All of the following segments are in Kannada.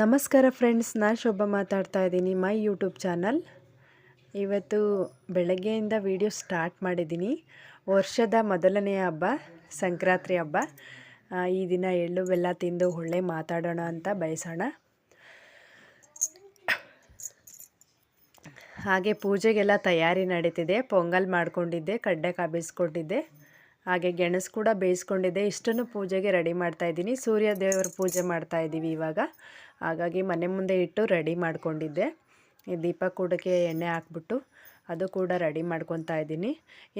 ನಮಸ್ಕಾರ ಫ್ರೆಂಡ್ಸ್ ನಾನು ಶೋಭಾ ಮಾತಾಡ್ತಾ ಇದ್ದೀನಿ, ಮೈ ಯೂಟ್ಯೂಬ್ ಚಾನಲ್. ಇವತ್ತು ಬೆಳಗ್ಗೆಯಿಂದ ವಿಡಿಯೋ ಸ್ಟಾರ್ಟ್ ಮಾಡಿದ್ದೀನಿ. ವರ್ಷದ ಮೊದಲನೆಯ ಹಬ್ಬ ಸಂಕ್ರಾಂತಿ ಹಬ್ಬ. ಈ ದಿನ ಎಳ್ಳು, ಬೆಲ್ಲ ತಿಂದು ಒಳ್ಳೆ ಮಾತಾಡೋಣ ಅಂತ ಬಯಸೋಣ. ಹಾಗೆ ಪೂಜೆಗೆಲ್ಲ ತಯಾರಿ ನಡೀತಿದೆ. ಪೊಂಗಲ್ ಮಾಡ್ಕೊಂಡಿದ್ದೆ, ಕಡ್ಡೆ ಬೇಯಿಸ್ಕೊಂಡಿದ್ದೆ ಹಾಗೆ ಗೆಣಸು ಕೂಡ ಬೇಯಿಸ್ಕೊಂಡಿದ್ದೆ. ಇಷ್ಟನ್ನು ಪೂಜೆಗೆ ರೆಡಿ ಮಾಡ್ತಾ ಇದ್ದೀನಿ. ಸೂರ್ಯ ದೇವರ ಪೂಜೆ ಮಾಡ್ತಾ ಇದ್ದೀವಿ ಇವಾಗ. ಹಾಗಾಗಿ ಮನೆ ಮುಂದೆ ಇಟ್ಟು ರೆಡಿ ಮಾಡ್ಕೊಂಡಿದ್ದೆ. ಈ ದೀಪ ಕೂಡಕ್ಕೆ ಎಣ್ಣೆ ಹಾಕ್ಬಿಟ್ಟು ಅದು ಕೂಡ ರೆಡಿ ಮಾಡ್ಕೊತಾ ಇದ್ದೀನಿ.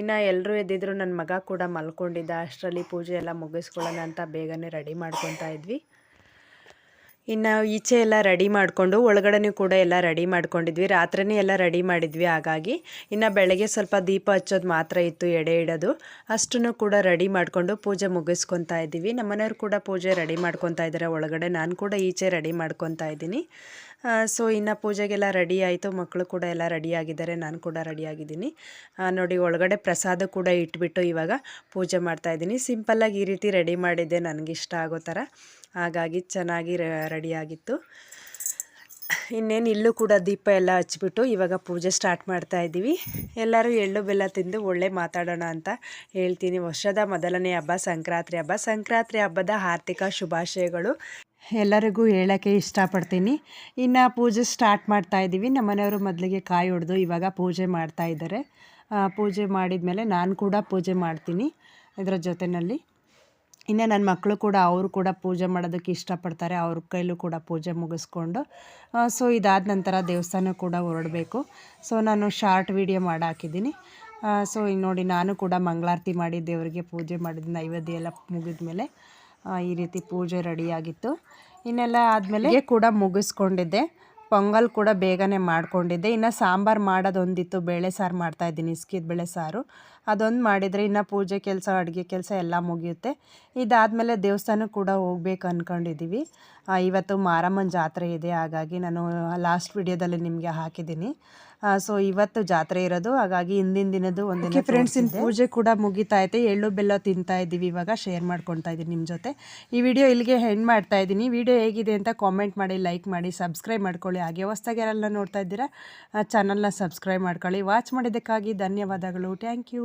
ಇನ್ನು ಎಲ್ಲರೂ ಎದ್ದಿದ್ರು ನನ್ನ ಮಗ ಕೂಡ ಮಲ್ಕೊಂಡಿದ್ದ. ಅಷ್ಟರಲ್ಲಿ ಪೂಜೆ ಎಲ್ಲ ಮುಗಿಸ್ಕೊಳ್ಳೋಣ ಅಂತ ಬೇಗನೆ ರೆಡಿ ಮಾಡ್ಕೊತಾ ಇದ್ವಿ. ಇನ್ನು ಈಚೆ ಎಲ್ಲ ರೆಡಿ ಮಾಡಿಕೊಂಡು, ಒಳಗಡೆನೂ ಕೂಡ ಎಲ್ಲ ರೆಡಿ ಮಾಡ್ಕೊಂಡಿದ್ವಿ. ರಾತ್ರಿನೇ ಎಲ್ಲ ರೆಡಿ ಮಾಡಿದ್ವಿ ಹಾಗಾಗಿ. ಇನ್ನು ಬೆಳಗ್ಗೆ ಸ್ವಲ್ಪ ದೀಪ ಹಚ್ಚೋದು ಮಾತ್ರ ಇತ್ತು, ಎಡೆ ಇಡೋದು. ಅಷ್ಟನ್ನು ಕೂಡ ರೆಡಿ ಮಾಡಿಕೊಂಡು ಪೂಜೆ ಮುಗಿಸ್ಕೊತಾ ಇದ್ದೀವಿ. ನಮ್ಮನೆಯವ್ರು ಕೂಡ ಪೂಜೆ ರೆಡಿ ಮಾಡ್ಕೊತಾ ಇದ್ದಾರೆ ಒಳಗಡೆ. ನಾನು ಕೂಡ ಈಚೆ ರೆಡಿ ಮಾಡ್ಕೊತಾ ಇದ್ದೀನಿ. ಸೊ ಇನ್ನು ಪೂಜೆಗೆಲ್ಲ ರೆಡಿ ಆಯಿತು. ಮಕ್ಕಳು ಕೂಡ ಎಲ್ಲ ರೆಡಿ ಆಗಿದ್ದಾರೆ. ನಾನು ಕೂಡ ರೆಡಿ ಆಗಿದ್ದೀನಿ. ನೋಡಿ ಒಳಗಡೆ ಪ್ರಸಾದ ಕೂಡ ಇಟ್ಬಿಟ್ಟು ಇವಾಗ ಪೂಜೆ ಮಾಡ್ತಾಯಿದ್ದೀನಿ ಸಿಂಪಲ್ಲಾಗಿ ಈ ರೀತಿ ರೆಡಿ ಮಾಡಿದ್ದೆ. ನನಗಿಷ್ಟ ಆಗೋ ಥರ. ಹಾಗಾಗಿ ಚೆನ್ನಾಗಿ ರೆಡಿಯಾಗಿತ್ತು. ಇನ್ನೇನು ಇಲ್ಲೂ ಕೂಡ ದೀಪ ಎಲ್ಲ ಹಚ್ಚಿಬಿಟ್ಟು ಇವಾಗ ಪೂಜೆ ಸ್ಟಾರ್ಟ್ ಮಾಡ್ತಾ ಇದ್ದೀವಿ. ಎಲ್ಲರೂ ಎಳ್ಳು, ಬೆಲ್ಲ ತಿಂದು ಒಳ್ಳೆ ಮಾತಾಡೋಣ ಅಂತ ಹೇಳ್ತೀನಿ. ವರ್ಷದ ಮೊದಲನೇ ಹಬ್ಬ ಸಂಕ್ರಾಂತಿ ಹಬ್ಬ. ಸಂಕ್ರಾಂತಿ ಹಬ್ಬದ ಆರ್ಥಿಕ ಶುಭಾಶಯಗಳು. ಎಲ್ಲರಿಗೂ ಹೇಳೋಕ್ಕೆ ಇಷ್ಟಪಡ್ತೀನಿ. ಇನ್ನು ಪೂಜೆ ಸ್ಟಾರ್ಟ್ ಮಾಡ್ತಾ ಇದ್ದೀವಿ. ನಮ್ಮ ಮನೆಯವರು ಮೊದಲಿಗೆ ಕಾಯಿ ಹೊಡೆದು ಇವಾಗ ಪೂಜೆ ಮಾಡ್ತಾ ಇದ್ದಾರೆ. ಪೂಜೆ ಮಾಡಿದ ಮೇಲೆ ನಾನು ಕೂಡ ಪೂಜೆ ಮಾಡ್ತೀನಿ. ಇದರ ಜೊತೆಯಲ್ಲಿ ಇನ್ನು ನನ್ನ ಮಕ್ಕಳು ಕೂಡ ಅವರು ಕೂಡ ಪೂಜೆ ಮಾಡೋದಕ್ಕೆ ಇಷ್ಟಪಡ್ತಾರೆ, ಅವ್ರ ಕೈಲೂ ಕೂಡ ಪೂಜೆ ಮುಗಿಸ್ಕೊಂಡು. ಸೊ ಇದಾದ ನಂತರ ದೇವಸ್ಥಾನ ಕೂಡ ಹೊರಡಬೇಕು. ಸೊ ನಾನು ಶಾರ್ಟ್ ವಿಡಿಯೋ ಮಾಡಿ ಹಾಕಿದ್ದೀನಿ. ಸೊ ಈಗ ನೋಡಿ ನಾನು ಕೂಡ ಮಂಗಳಾರತಿ ಮಾಡಿ ದೇವರಿಗೆ ಪೂಜೆ ಮಾಡಿದ ನೈವೇದ್ಯ ಎಲ್ಲ ಮುಗಿದ ಮೇಲೆ ಈ ರೀತಿ ಪೂಜೆ ರೆಡಿಯಾಗಿತ್ತು ಇನ್ನೆಲ್ಲ ಆದಮೇಲೆ ಕೂಡ ಮುಗಿಸ್ಕೊಂಡಿದ್ದೆ. ಪೊಂಗಲ್ ಕೂಡ ಬೇಗನೆ ಮಾಡ್ಕೊಂಡಿದ್ದೆ. ಇನ್ನು ಸಾಂಬಾರು ಮಾಡೋದೊಂದಿತ್ತು. ಬೇಳೆ ಸಾರು ಮಾಡ್ತಾಯಿದ್ದೀನಿ ಇಸ್ಕಿದ ಬೇಳೆ ಸಾರು. ಅದೊಂದು ಮಾಡಿದರೆ ಇನ್ನು ಪೂಜೆ ಕೆಲಸ ಅಡುಗೆ ಕೆಲಸ ಎಲ್ಲ ಮುಗಿಯುತ್ತೆ. ಇದಾದಮೇಲೆ ದೇವಸ್ಥಾನ ಕೂಡ ಹೋಗ್ಬೇಕು ಅಂದ್ಕೊಂಡಿದ್ದೀವಿ ಇವತ್ತು ಮಾರಮ್ಮನ ಜಾತ್ರೆ ಇದೆ. ಹಾಗಾಗಿ ನಾನು ಲಾಸ್ಟ್ ವಿಡಿಯೋದಲ್ಲಿ ನಿಮಗೆ ಹಾಕಿದ್ದೀನಿ. ಸೊ ಇವತ್ತು ಜಾತ್ರೆ ಇರೋದು. ಹಾಗಾಗಿ ಹಿಂದಿನ ದಿನದ್ದು ಒಂದು ಫ್ರೆಂಡ್ಸ್ ಇನ್ನು ಪೂಜೆ ಕೂಡ ಮುಗಿತಾ ಐತೆ ಎಳ್ಳು ಬೆಲ್ಲ ತಿಂತಾ ಇದ್ದೀವಿ ಇವಾಗ. ಶೇರ್ ಮಾಡ್ಕೊತಾ ಇದ್ದೀನಿ ನಿಮ್ಮ ಜೊತೆ. ಈ ವಿಡಿಯೋ ಇಲ್ಲಿಗೆ ಹೆಂಡ್ ಮಾಡ್ತಾ ಇದ್ದೀನಿ. ವಿಡಿಯೋ ಹೇಗಿದೆ ಅಂತ ಕಾಮೆಂಟ್ ಮಾಡಿ ಲೈಕ್ ಮಾಡಿ ಸಬ್ಸ್ಕ್ರೈಬ್ ಮಾಡ್ಕೊಳ್ಳಿ. ಹಾಗೆ ಹೊಸ್ದಾಗಿ ಯಾರೆಲ್ಲ ನೋಡ್ತಾ ಇದ್ದೀರಾ ಚಾನಲ್ನ ಸಬ್ಸ್ಕ್ರೈಬ್ ಮಾಡ್ಕೊಳ್ಳಿ. ವಾಚ್ ಮಾಡಿದ್ದಕ್ಕಾಗಿ ಧನ್ಯವಾದಗಳು. Thank you